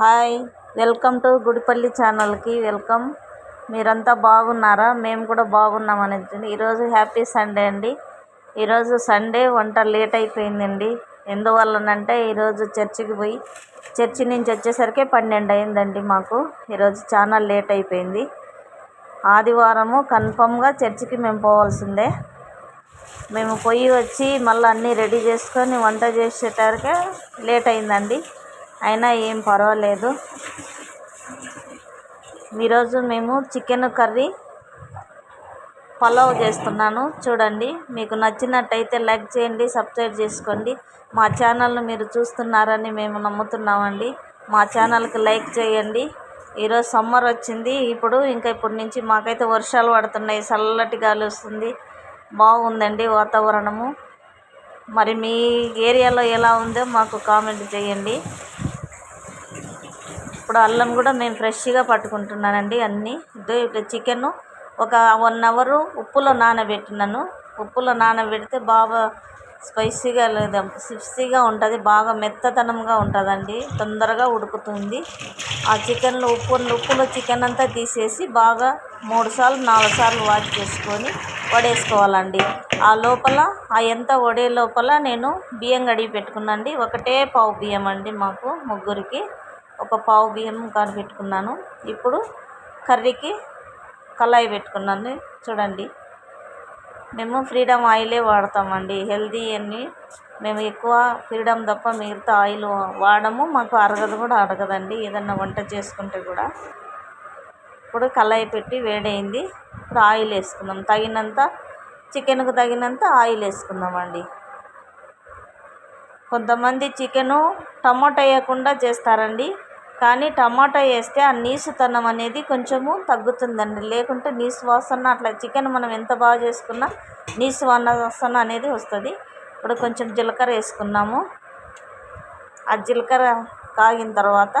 Hi welcome to Gudipalli ఛానల్కి welcome. మీరంతా బాగున్నారా? మేము కూడా బాగున్నాం అనేది ఈరోజు హ్యాపీ సండే అండి. ఈరోజు సండే వంట లేట్ అయిపోయిందండి. ఎందువల్లనంటే ఈరోజు చర్చికి పోయి చర్చి నుంచి వచ్చేసరికి పన్నెండు అయిందండి మాకు. ఈరోజు చాలా లేట్ అయిపోయింది. ఆదివారము కన్ఫామ్గా చర్చికి మేము పోవాల్సిందే. మేము పొయ్యి వచ్చి మళ్ళీ అన్నీ రెడీ చేసుకొని వంట చేసేటరికే లేట్ అయిందండి. అయినా ఏం పర్వాలేదు. ఈరోజు మేము చికెన్ కర్రీ పలావ్ చేస్తున్నాను. చూడండి మీకు నచ్చినట్టయితే లైక్ చేయండి సబ్స్క్రైబ్ చేసుకోండి. మా ఛానల్ను మీరు చూస్తున్నారని మేము నమ్ముతున్నామండి. మా ఛానల్కి లైక్ చేయండి. ఈరోజు సమ్మర్ వచ్చింది. ఇప్పుడు ఇంకా ఇప్పటి నుంచి మాకైతే వర్షాలు పడుతున్నాయి. చల్లటి గాలి వస్తుంది బాగుందండి వాతావరణము. మరి మీ ఏరియాలో ఎలా ఉందో మాకు కామెంట్ చేయండి. ఇప్పుడు అల్లం కూడా మేము ఫ్రెష్గా పట్టుకుంటున్నానండి అన్నీ. ఇదో ఇట్లా ఒక వన్ అవరు ఉప్పులో నానబెట్టినాను. ఉప్పులో నానబెడితే బాగా స్పైసీగా లేదా స్పైసీగా ఉంటుంది బాగా మెత్తదనంగా ఉంటుందండి. తొందరగా ఉడుకుతుంది. ఆ చికెన్లో ఉప్పు ఉప్పులో చికెన్ అంతా తీసేసి బాగా మూడు సార్లు నాలుగు సార్లు వాష్ చేసుకొని వడేసుకోవాలండి. ఆ లోపల ఆ ఎంత వడే లోపల నేను బియ్యం కడిగి పెట్టుకున్నాండి ఒకటే పావు బియ్యం అండి మాకు ముగ్గురికి. ఒక పావు బియ్యం పెట్టుకున్నాను ఇప్పుడు కర్రీకి కళాయి పెట్టుకున్నాను. చూడండి. మేము ఫ్రీడమ్ ఆయిలే వాడతామండి. హెల్దీ అన్ని మేము ఎక్కువ ఫ్రీడమ్ తప్ప మిగతా ఆయిల్ వాడము. మాకు అరగదు కూడా అరగదండి. ఏదన్నా వంట చేసుకుంటే కూడా. ఇప్పుడు కళాయి పెట్టి వేడైంది. ఇప్పుడు ఆయిల్ వేసుకుందాం. తగినంత చికెన్కు తగినంత ఆయిల్ వేసుకుందామండి. కొంతమంది చికెను టమాటా వేయకుండా చేస్తారండి. కానీ టమాటా వేస్తే ఆ నీసుతనం అనేది కొంచెము తగ్గుతుందండి. లేకుంటే నీసు వాసన అట్లా చికెన్ మనం ఎంత బాగా చేసుకున్నా నీసు వాసన అనేది వస్తుంది. ఇప్పుడు కొంచెం జీలకర్ర వేసుకున్నాము. ఆ జీలకర్ర కాగిన తర్వాత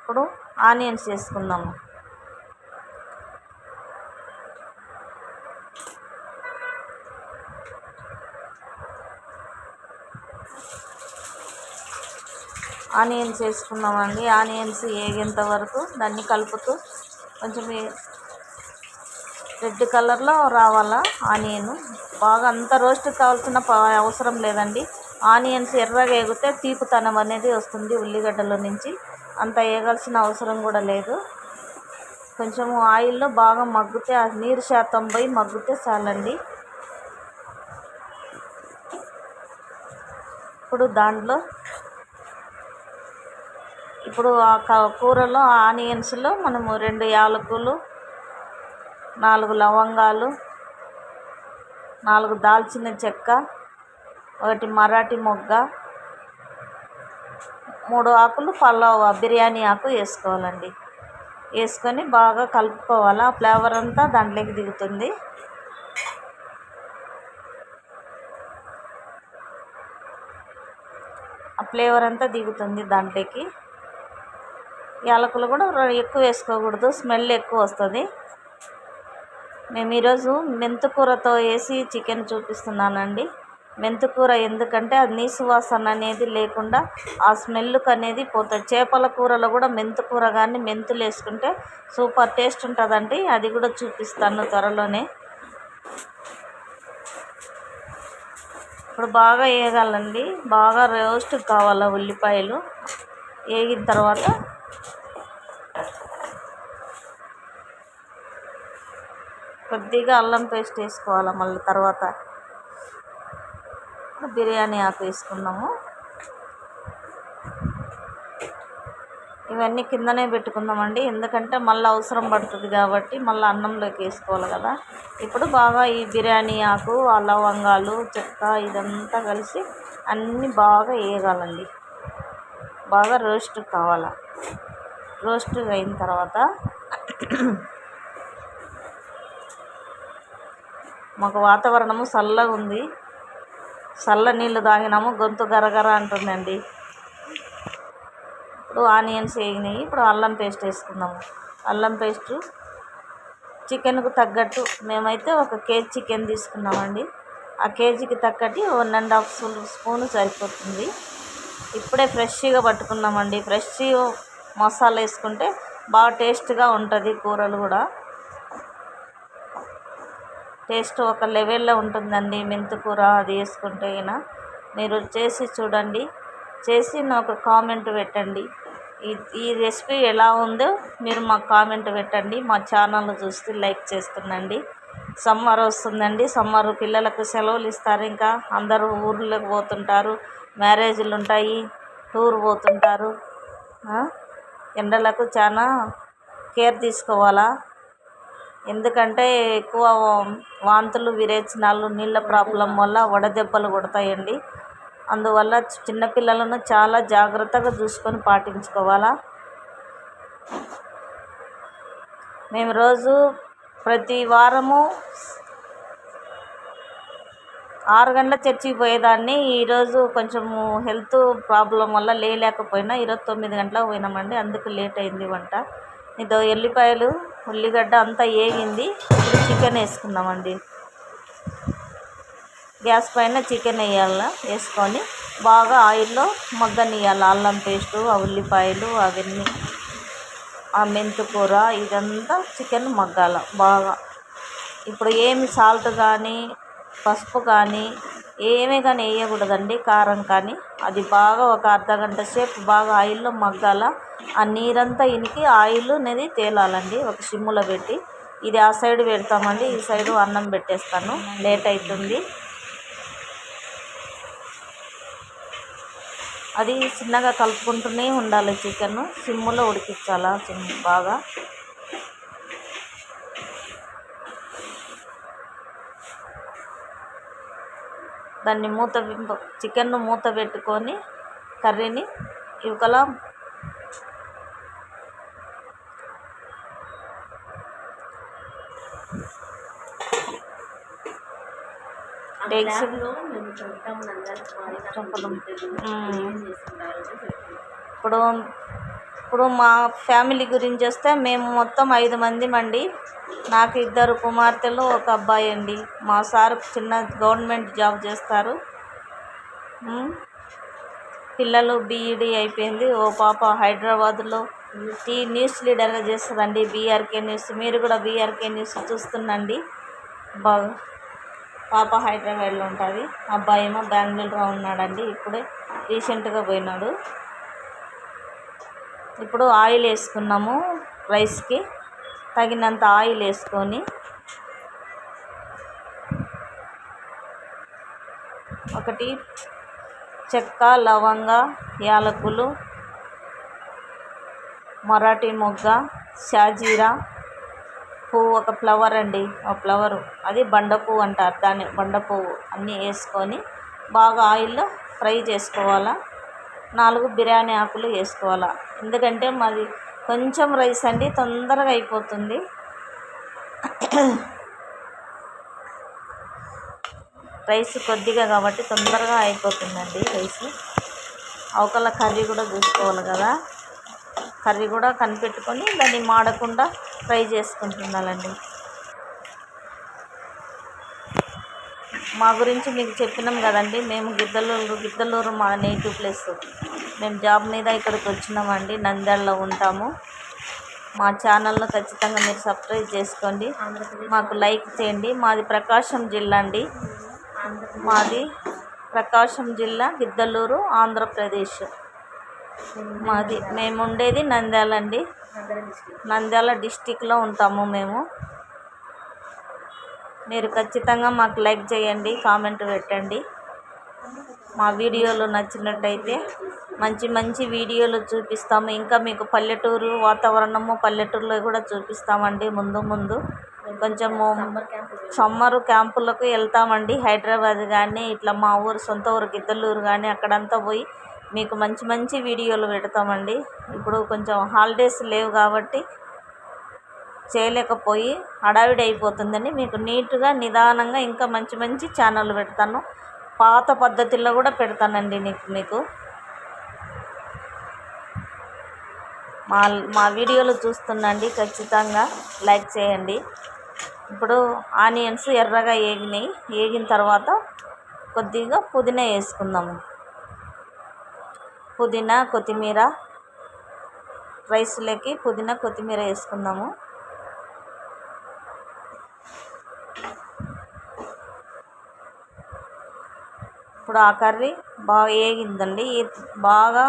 ఇప్పుడు ఆనియన్స్ వేసుకుందాము. ఆనియన్స్ వేసుకున్నామండి ఆనియన్స్ వేగేంత వరకు దాన్ని కలుపుతూ కొంచెం రెడ్ కలర్లో రావాలా ఆనియన్. బాగా అంత రోస్ట్ కావాల్సిన అవసరం లేదండి. ఆనియన్స్ ఎర్రగా ఏగితే తీపుతనం అనేది వస్తుంది ఉల్లిగడ్డల నుంచి. అంత వేగాల్సిన అవసరం కూడా లేదు. కొంచెం ఆయిల్లో బాగా మగ్గితే ఆ నీరు శాతం పోయి మగ్గితే చాలండి. ఇప్పుడు దాంట్లో ఇప్పుడు ఆ కూరలో ఆనియన్స్లో మనము రెండు యాలకులు నాలుగు లవంగాలు నాలుగు దాల్చిన చెక్క ఒకటి మరాఠీ మొగ్గ మూడు ఆకులు పలావ్ బిర్యానీ ఆకు వేసుకోవాలండి. వేసుకొని బాగా కలుపుకోవాలి? ఆ ఫ్లేవర్ అంతా దాంట్లోకి దిగుతుంది. ఆ ఫ్లేవర్ అంతా దిగుతుంది దాంట్లోకి. యాలకులు కూడా ఎక్కువ వేసుకోకూడదు. స్మెల్ ఎక్కువ వస్తుంది. మేము ఈరోజు మెంతికూరతో వేసి చికెన్ చూపిస్తున్నానండి. మెంతుకూర ఎందుకంటే అది నీసువాసన అనేది లేకుండా ఆ స్మెల్కి అనేది పోతుంది. చేపల కూరలో కూడా మెంతికూర కానీ మెంతులు వేసుకుంటే సూపర్ టేస్ట్ ఉంటుందండి. అది కూడా చూపిస్తాను త్వరలోనే. ఇప్పుడు బాగా వేయగలండి బాగా రోస్ట్ కావాలి ఉల్లిపాయలు. వేగిన తర్వాత కొద్దిగా అల్లం పేస్ట్ వేసుకోవాలి మళ్ళీ తర్వాత బిర్యానీ ఆకు వేసుకున్నాము ఇవన్నీ కిందనే పెట్టుకుందామండి. ఎందుకంటే మళ్ళీ అవసరం పడుతుంది కాబట్టి మళ్ళీ అన్నంలోకి వేసుకోవాలి కదా. ఇప్పుడు బాగా ఈ బిర్యానీ ఆకు ఆ లవంగాలు చెక్క ఇదంతా కలిసి అన్నీ బాగా వేయగాలండి బాగా రోస్ట్ కావాలా. రోస్ట్ అయిన తర్వాత మాకు వాతావరణము చల్లగా ఉంది. చల్ల నీళ్ళు తాగినాము. గొంతు గరగర అంటుందండి. ఇప్పుడు ఆనియన్స్ వేగినాయి. ఇప్పుడు అల్లం పేస్ట్ వేసుకుందాము. అల్లం పేస్టు చికెన్కు తగ్గట్టు మేమైతే ఒక కేజీ చికెన్ తీసుకున్నామండి. ఆ కేజీకి తగ్గట్టు వన్ అండ్ హాఫ్ స్పూన్ సరిపోతుంది. ఇప్పుడే ఫ్రెష్గా పట్టుకున్నామండి. ఫ్రెష్ మసాలా వేసుకుంటే బాగా టేస్ట్గా ఉంటుంది కూరలు కూడా. టేస్ట్ ఒక లెవెల్లో ఉంటుందండి. మెంతికూర అది వేసుకుంటే అయినా. మీరు చేసి చూడండి. చేసి నాకు కామెంట్ పెట్టండి. ఈ ఈ రెసిపీ ఎలా ఉందో మీరు మాకు కామెంట్ పెట్టండి. మా ఛానల్ చూస్తే లైక్ చేస్తుండండి. సమ్మర్ వస్తుందండి. సమ్మర్ పిల్లలకు సెలవులు ఇస్తారు ఇంకా. అందరూ ఊర్లోకి పోతుంటారు. మ్యారేజ్లు ఉంటాయి. టూర్ పోతుంటారు. ఎండలకు చాలా కేర్ తీసుకోవాలా? ఎందుకంటే ఎక్కువ వాంతులు విరేచనాలు నీళ్ళ ప్రాబ్లం వల్ల వడదెబ్బలు కొడతాయండి. అందువల్ల చిన్నపిల్లలను చాలా జాగ్రత్తగా చూసుకొని పాటించుకోవాలా. మేము రోజు ప్రతి వారము ఆరు గంటల చర్చికి పోయేదాన్ని. ఈరోజు కొంచెము హెల్త్ ప్రాబ్లం వల్ల లేలేకపోయినా ఈరోజు తొమ్మిది గంటలకు పోయినామండి. అందుకు లేట్ అయింది వంట. ఇదో ఎల్లిపాయలు ఉల్లిగడ్డ అంతా వేగింది ఇప్పుడు చికెన్ వేసుకుందామండి. గ్యాస్ పైన చికెన్ వేయాల? వేసుకొని బాగా ఆయిల్లో మగ్గనియాలి అల్లం పేస్టు ఆ ఉల్లిపాయలు అవన్నీ ఆ మెంతికూర ఇదంతా చికెన్ మగ్గాల బాగా. ఇప్పుడు ఏమి సాల్ట్ కానీ పసుపు కానీ ఏమీ కానీ వేయకూడదండి. కారం కానీ. అది బాగా ఒక అర్ధ గంట సేపు బాగా ఆయిల్లో మగ్గాల. ఆ నీరంతా ఇనికి ఆయిల్ అనేది తేలాలండి. ఒక సిమ్ములో పెట్టి. ఇది ఆ సైడ్ పెడతామండి. ఈ సైడు అన్నం పెట్టేస్తాను. లేట్ అవుతుంది. అది చిన్నగా కలుపుకుంటూనే ఉండాలి చికెన్. సిమ్ములో ఉడికించాలా? సిమ్ బాగా. దాన్ని మూత చికెన్ను మూత పెట్టుకొని కర్రీని ఇవకల ఇప్పుడు ఇప్పుడు మా ఫ్యామిలీ గురించి వస్తే మేము మొత్తం ఐదు మంది అండి నాకు ఇద్దరు కుమార్తెలు ఒక అబ్బాయి అండి. మా సార్ చిన్న గవర్నమెంట్ జాబ్ చేస్తారు. పిల్లలు బీఈడీ అయిపోయింది. ఓ పాప హైదరాబాద్లో టీ న్యూస్ లీడర్గా చేస్తుందండి బీఆర్కే న్యూస్. మీరు కూడా బీఆర్కే న్యూస్ చూస్తుండండి. బా పాప హైదరాబాద్లో ఉంటుంది. అబ్బాయి ఏమో బెంగళూరులో ఉన్నాడండి. ఇప్పుడే రీసెంట్గా పోయినాడు. ఇప్పుడు ఆయిల్ వేసుకున్నాము రైస్కి తగినంత ఆయిల్ వేసుకొని. ఒకటి చెక్క లవంగ యాలకులు మరాఠీ మొగ్గ షాజీరా పువ్వు ఒక ఫ్లవర్ అండి. ఒక ఫ్లవరు అది బండ పువ్వు అంటారు దాన్ని బండ పువ్వు అన్నీ వేసుకొని బాగా ఆయిల్లో ఫ్రై చేసుకోవాలా. నాలుగు బిర్యానీ ఆకులు వేసుకోవాలా. ఎందుకంటే మాది కొంచెం రైస్ అండి తొందరగా అయిపోతుంది. రైస్ కొద్దిగా కాబట్టి తొందరగా అయిపోతుందండి రైస్. అవకల కర్రీ కూడా చూసుకోవాలి కదా. కర్రీ కూడా కనిపెట్టుకొని దాన్ని మాడకుండా ఫ్రై చేసుకుంటుండాలండి. మా గురించి మీకు చెప్పినాం కదండి. మేము గిద్దలూరు గిద్దలూరు మా నేటివ్ ప్లేస్. మేము జాబ్ మీద ఇక్కడికి వచ్చినామండి. నంద్యాలలో ఉంటాము. మా ఛానల్ను ఖచ్చితంగా మీరు సబ్స్క్రైబ్ చేసుకోండి. మాకు లైక్ చేయండి. మాది ప్రకాశం జిల్లా అండి. మాది ప్రకాశం జిల్లా గిద్దలూరు ఆంధ్రప్రదేశ్. మాది మేము ఉండేది నంద్యాల అండి. నంద్యాల డిస్టిక్లో ఉంటాము మేము. మీరు ఖచ్చితంగా మాకు లైక్ చేయండి కామెంట్ పెట్టండి. మా వీడియోలు నచ్చినట్టయితే మంచి మంచి వీడియోలు చూపిస్తాము. ఇంకా మీకు పల్లెటూరు వాతావరణము పల్లెటూరులో కూడా చూపిస్తామండి ముందు ముందు. కొంచెము సమ్మరు క్యాంపులకు వెళ్తామండి. హైదరాబాద్ కానీ ఇట్లా మా ఊరు సొంత ఊరు గిద్దలూరు కానీ అక్కడంతా పోయి మీకు మంచి మంచి వీడియోలు పెడతామండి. ఇప్పుడు కొంచెం హాలిడేస్ లేవు కాబట్టి చేయలేకపోయి హడావిడి అయిపోతుందని మీకు నీట్గా నిదానంగా ఇంకా మంచి మంచి ఛానల్ పెడతాను. పాత పద్ధతుల్లో కూడా పెడతానండి నీకు మీకు. మా మా వీడియోలు చూస్తుండండి ఖచ్చితంగా లైక్ చేయండి. ఇప్పుడు ఆనియన్స్ ఎర్రగా ఏగినాయి. ఏగిన తర్వాత కొద్దిగా పుదీనా వేసుకుందాము పుదీనా కొత్తిమీర. రైస్లోకి పుదీనా కొత్తిమీర వేసుకుందాము. ఇప్పుడు ఆ కర్రీ బాగా వేగిందండి బాగా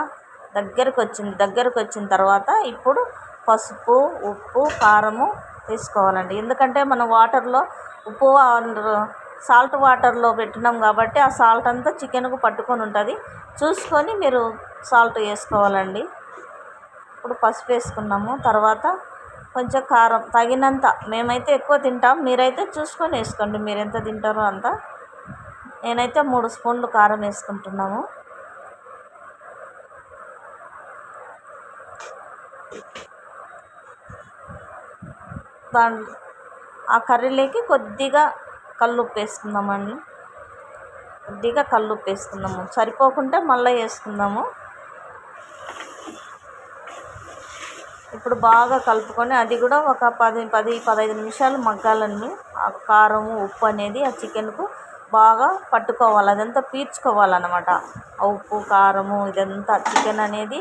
దగ్గరకు వచ్చింది దగ్గరకు వచ్చిన తర్వాత ఇప్పుడు పసుపు ఉప్పు కారము తీసుకోవాలండి. ఎందుకంటే మనం వాటర్లో ఉప్పు సాల్ట్ వాటర్లో పెట్టినాం కాబట్టి ఆ సాల్ట్ అంతా చికెన్కు పట్టుకొని ఉంటుంది. చూసుకొని మీరు సాల్ట్ వేసుకోవాలండి. ఇప్పుడు పసుపు వేసుకున్నాము. తర్వాత కొంచెం కారం తగినంత మేమైతే ఎక్కువ తింటాం. మీరైతే చూసుకొని వేసుకోండి. మీరు ఎంత తింటారో అంత. నేనైతే మూడు స్పూన్లు కారం వేసుకుంటున్నాము. దాని ఆ కర్రీలోకి కొద్దిగా కల్లుప్పు వేసుకుందామండి. కొద్దిగా కల్లుప్పు వేసుకుందాము. సరిపోకుంటే మళ్ళీ వేసుకుందాము. ఇప్పుడు బాగా కలుపుకొని అది కూడా ఒక పది పది పదహైదు నిమిషాలు మగ్గాలండి ఆ కారము ఉప్పు అనేది ఆ చికెన్కు బాగా పట్టుకోవాలి. అదంతా పీల్చుకోవాలన్నమాట ఆ ఉప్పు కారము ఇదంతా చికెన్ అనేది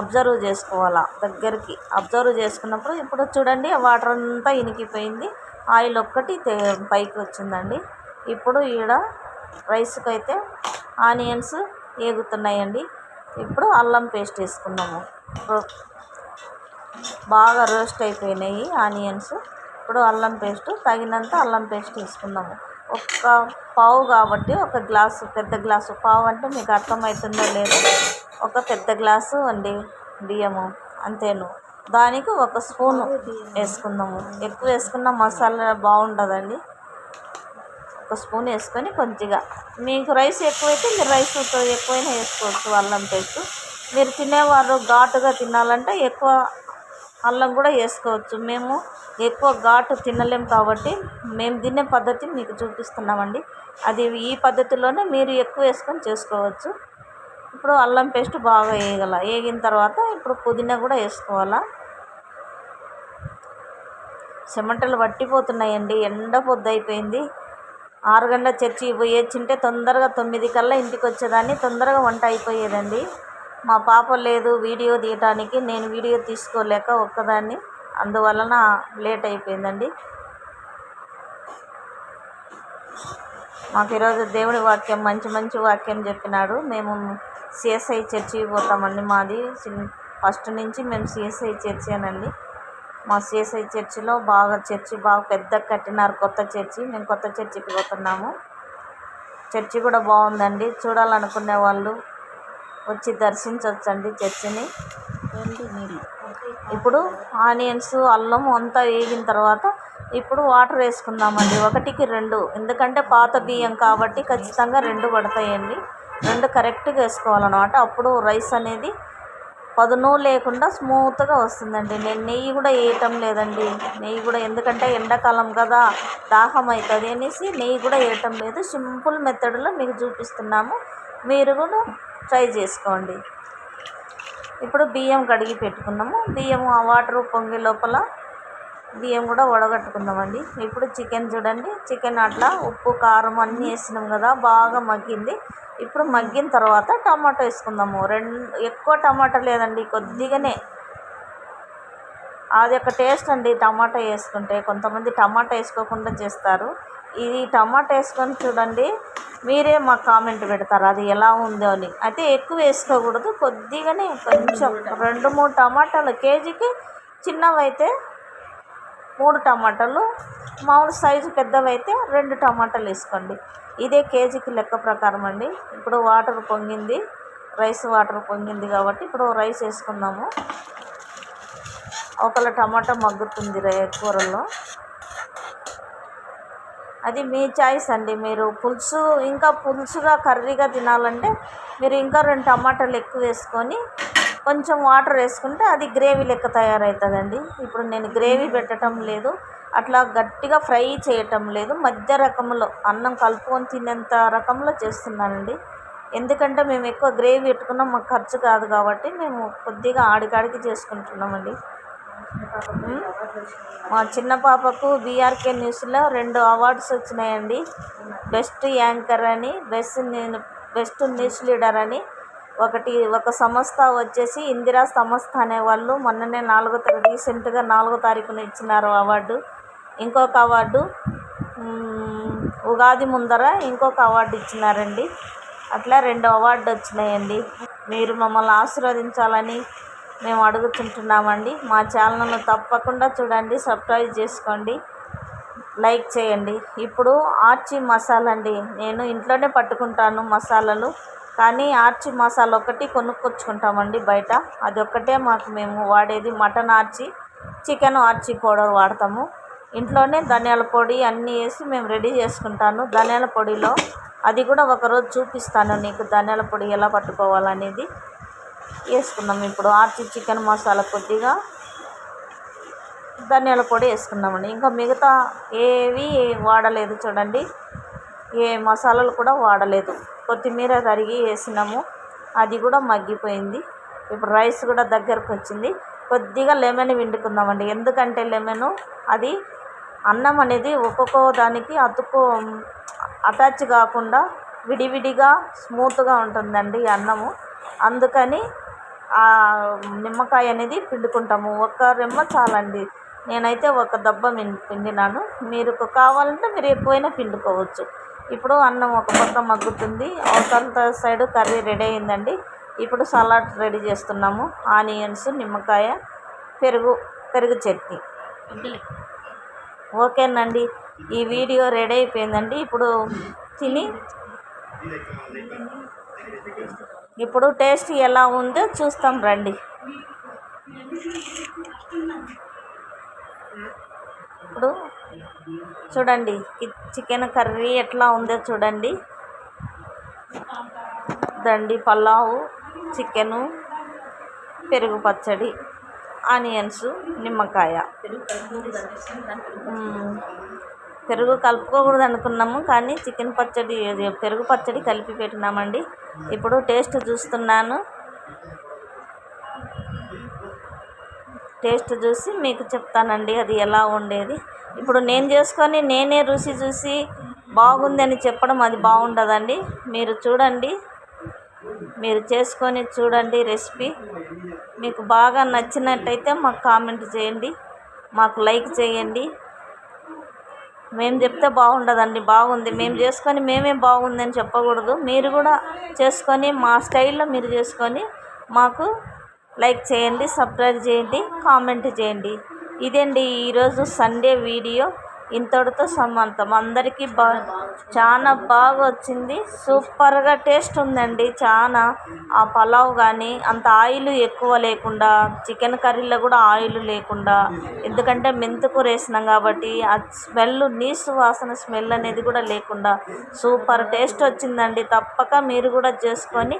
అబ్జర్వ్ చేసుకోవాలా దగ్గరికి. అబ్జర్వ్ చేసుకున్నప్పుడు ఇప్పుడు చూడండి వాటర్ అంతా ఇనికిపోయింది. ఆయిల్ ఒక్కటి పైకి వచ్చిందండి. ఇప్పుడు ఈడ రైస్కి అయితే ఆనియన్స్ ఏగుతున్నాయండి. ఇప్పుడు అల్లం పేస్ట్ వేసుకున్నాము బాగా రోస్ట్ అయిపోయినాయి ఆనియన్స్. ఇప్పుడు అల్లం పేస్ట్ తగినంత అల్లం పేస్ట్ వేసుకుందాము ఒక్క పావు కాబట్టి ఒక గ్లాసు పెద్ద గ్లాసు. పావు అంటే మీకు అర్థమవుతుందో లేదో. ఒక పెద్ద గ్లాసు అండి బియ్యము అంతేను. దానికి ఒక స్పూను వేసుకుందాము. ఎక్కువ వేసుకున్న మసాలా బాగుండదండి. ఒక స్పూన్ వేసుకొని కొద్దిగా. మీకు రైస్ ఎక్కువైతే మీరు రైస్ ఎక్కువైనా వేసుకోవచ్చు అల్లం పేస్ట్. మీరు తినేవారు ఘాటుగా తినాలంటే ఎక్కువ అల్లం కూడా వేసుకోవచ్చు. మేము ఎక్కువ ఘాటు తినలేం కాబట్టి మేము తినే పద్ధతి మీకు చూపిస్తున్నామండి. అది ఈ పద్ధతిలోనే మీరు ఎక్కువ వేసుకొని చేసుకోవచ్చు. ఇప్పుడు అల్లం పేస్ట్ బాగా వేయగల. వేగిన తర్వాత ఇప్పుడు పుదీనా కూడా వేసుకోవాలా? చెమటలు పట్టిపోతున్నాయండి. ఎండ పొద్దు అయిపోయింది. ఆరు గంటల చర్చి పోయి వచ్చింటే తొందరగా తొమ్మిది కల్లా ఇంటికి వచ్చేదాన్ని. తొందరగా వంట అయిపోయేదండి. మా పాప లేదు వీడియో తీయటానికి నేను వీడియో తీసుకోలేక ఒక్కదాన్ని. అందువలన లేట్ అయిపోయిందండి. మాకు ఈరోజు దేవుడి వాక్యం మంచి మంచి వాక్యం చెప్పినాడు. మేము సిఎస్ఐ చర్చికి పోతామండి మాది. ఫస్ట్ నుంచి మేము సిఎస్ఐ చర్చి అనండి. మా సిఎస్ఐ చర్చిలో బాగా చర్చి బాగా పెద్ద కట్టినారు కొత్త చర్చి. మేము కొత్త చర్చికి పోతున్నాము. చర్చి కూడా బాగుందండి. చూడాలనుకునే వాళ్ళు వచ్చి దర్శించవచ్చండి చర్చిని. ఇప్పుడు ఆనియన్స్ అల్లం అంతా వేగిన తర్వాత ఇప్పుడు వాటర్ వేసుకుందామండి. ఒకటికి రెండు. ఎందుకంటే పాత బియ్యం కాబట్టి ఖచ్చితంగా రెండు పడతాయండి. రెండు కరెక్ట్గా వేసుకోవాలన్నమాట. అప్పుడు రైస్ అనేది పదును లేకుండా స్మూత్గా వస్తుందండి. నేను నెయ్యి కూడా వేయటం లేదండి. నెయ్యి కూడా ఎందుకంటే ఎండాకాలం కదా దాహం అవుతుంది అనేసి నెయ్యి కూడా వేయటం లేదు. సింపుల్ మెథడ్లో మీకు చూపిస్తున్నాము. మీరు కూడా ట్రై చేసుకోండి. ఇప్పుడు బియ్యం కడిగి పెట్టుకున్నాము. బియ్యం ఆ వాటర్ పొంగే లోపల బియ్యం కూడా వడగట్టుకుందామండి. ఇప్పుడు చికెన్ చూడండి. చికెన్ అట్లా ఉప్పు కారం అన్నీ వేసినాం కదా బాగా మగ్గింది. ఇప్పుడు మగ్గిన తర్వాత టమాటో వేసుకుందాము. రెండు ఎక్కువ టమాటా లేదండి కొద్దిగానే. అది ఒక టేస్ట్ అండి టమాటా వేసుకుంటే. కొంతమంది టమాటా వేసుకోకుండా చేస్తారు. ఇది టమాటా వేసుకొని చూడండి. మీరే మాకు కామెంట్ పెడతారు అది ఎలా ఉందో అని. అయితే ఎక్కువ వేసుకోకూడదు కొద్దిగానే కొంచెం. రెండు మూడు టమాటాలు కేజీకి చిన్నవి అయితే మూడు టమాటాలు మామూలు సైజు పెద్దవైతే రెండు టమాటాలు వేసుకోండి. ఇదే కేజీకి లెక్క ప్రకారం అండి. ఇప్పుడు వాటర్ పొంగింది రైస్ వాటర్ పొంగింది కాబట్టి ఇప్పుడు రైస్ వేసుకుందాము. ఒకళ్ళ టమాటా మగ్గుతుంది కూరల్లో అది మీ చాయిస్ అండి. మీరు పులుసు ఇంకా పులుసుగా కర్రీగా తినాలంటే మీరు ఇంకా రెండు టమాటాలు ఎక్కువ వేసుకొని కొంచెం వాటర్ వేసుకుంటే అది గ్రేవీ లెక్క తయారవుతుందండి. ఇప్పుడు నేను గ్రేవీ పెట్టడం లేదు. అట్లా గట్టిగా ఫ్రై చేయటం లేదు. మధ్య రకంలో అన్నం కలుపుకొని తినేంత రకంలో చేస్తున్నానండి. ఎందుకంటే మేము ఎక్కువ గ్రేవీ పెట్టుకున్నాం మాకు ఖర్చు కాదు కాబట్టి మేము కొద్దిగా ఆడికాడికి చేసుకుంటున్నామండి. మా చిన్న పాపకు బీఆర్కే న్యూస్లో రెండు అవార్డ్స్ వచ్చినాయండి. బెస్ట్ యాంకర్ అని బెస్ట్ నేను బెస్ట్ న్యూస్ లీడర్ అని. ఒకటి ఒక సంస్థ వచ్చేసి ఇందిరా సంస్థ అనేవాళ్ళు మొన్ననే నాలుగో తారీఖు రీసెంట్గా నాలుగో తారీఖున ఇచ్చినారు అవార్డు. ఇంకొక అవార్డు ఉగాది ముందర ఇంకొక అవార్డు ఇచ్చినారండి. అట్లా రెండు అవార్డు వచ్చినాయండి. మీరు మమ్మల్ని ఆశీర్వదించాలని మేము అడుగుతుంటున్నామండి. మా ఛానల్ను తప్పకుండా చూడండి సబ్స్క్రైబ్ చేసుకోండి లైక్ చేయండి. ఇప్పుడు ఆర్చి మసాలా అండి నేను ఇంట్లోనే పట్టుకుంటాను మసాలాలు. కానీ ఆర్చి మసాలా ఒకటి కొనుక్కొచ్చుకుంటామండి బయట. అది ఒక్కటే మాకు మేము వాడేది మటన్ ఆర్చి చికెన్ ఆర్చి పౌడర్ వాడతాము. ఇంట్లోనే ధనియాల పొడి అన్నీ వేసి మేము రెడీ చేసుకుంటాను. ధనియాల పొడిలో అది కూడా ఒకరోజు చూపిస్తాను నీకు ధనియాల పొడి ఎలా పట్టుకోవాలనేది. వేసుకున్నాం ఇప్పుడు ఆర్చి చికెన్ మసాలా కొద్దిగా ధనియాల పొడి వేసుకున్నామండి ఇంకా మిగతా ఏవి వాడలేదు చూడండి. ఏ మసాలాలు కూడా వాడలేదు. కొత్తిమీర తరిగి వేసినాము. అది కూడా మగ్గిపోయింది. ఇప్పుడు రైస్ కూడా దగ్గరకు వచ్చింది. కొద్దిగా లెమన్ విండుకుందామండి ఎందుకంటే లెమన్ అది అన్నం అనేది ఒక్కొక్క దానికి అతుక్కో అటాచ్ కాకుండా విడివిడిగా స్మూత్గా ఉంటుందండి ఈ అన్నము. అందుకని నిమ్మకాయ అనేది పిండుకుంటాము. ఒక్క రెమ్మ చాలండి. నేనైతే ఒక దెబ్బ పిండినాను. మీరు కావాలంటే మీరు ఎక్కువైనా పిండుకోవచ్చు. ఇప్పుడు అన్నం ఒక పక్క మగ్గుతుంది. అవతల సైడ్ కర్రీ రెడీ అయిందండి. ఇప్పుడు సలాడ్ రెడీ చేస్తున్నాము. ఆనియన్స్ నిమ్మకాయ పెరుగు పెరుగు చట్నీ. ఓకేనండి. ఈ వీడియో రెడీ అయిపోయిందండి. ఇప్పుడు తిని ఇప్పుడు టేస్ట్ ఎలా ఉందో చూస్తాం రండి. ఇప్పుడు చూడండి చికెన్ కర్రీ ఎట్లా ఉందో చూడండి. దండి పలావు చికెను పెరుగు పచ్చడి ఆనియన్స్ నిమ్మకాయ. మ్మ్. పెరుగు కలుపుకోకూడదు అనుకున్నాము కానీ చికెన్ పచ్చడి పెరుగు పచ్చడి కలిపి పెట్టినామండి. ఇప్పుడు టేస్ట్ చూస్తున్నాను. టేస్ట్ చూసి మీకు చెప్తానండి అది ఎలా ఉండేది. ఇప్పుడు నేను చేసుకొని నేనే రుచి చూసి బాగుందని చెప్పడం అది బాగుండదండి. మీరు చూడండి. మీరు చేసుకొని చూడండి రెసిపీ. మీకు బాగా నచ్చినట్టయితే మాకు కామెంట్ చేయండి. మాకు లైక్ చేయండి. మేము చెప్తే బాగుండదండి బాగుంది. మేము చేసుకొని మేమే బాగుందని చెప్పకూడదు. మీరు కూడా చేసుకొని మా స్టైల్లో మీరు చేసుకొని మాకు లైక్ చేయండి సబ్స్క్రైబ్ చేయండి కామెంట్ చేయండి. ఇదండి ఈరోజు సండే వీడియో. ఇంతటితో సమాంతం అందరికీ బా చాలా బాగా వచ్చింది సూపర్గా టేస్ట్ ఉందండి చాలా ఆ పలావ్ కానీ అంత ఆయిల్ ఎక్కువ లేకుండా చికెన్ కర్రీలో కూడా ఆయిల్ లేకుండా ఎందుకంటే మెంతుకూర వేసినాం కాబట్టి ఆ స్మెల్ నీసు వాసన స్మెల్ అనేది కూడా లేకుండా సూపర్ టేస్ట్ వచ్చిందండి. తప్పక మీరు కూడా చేసుకొని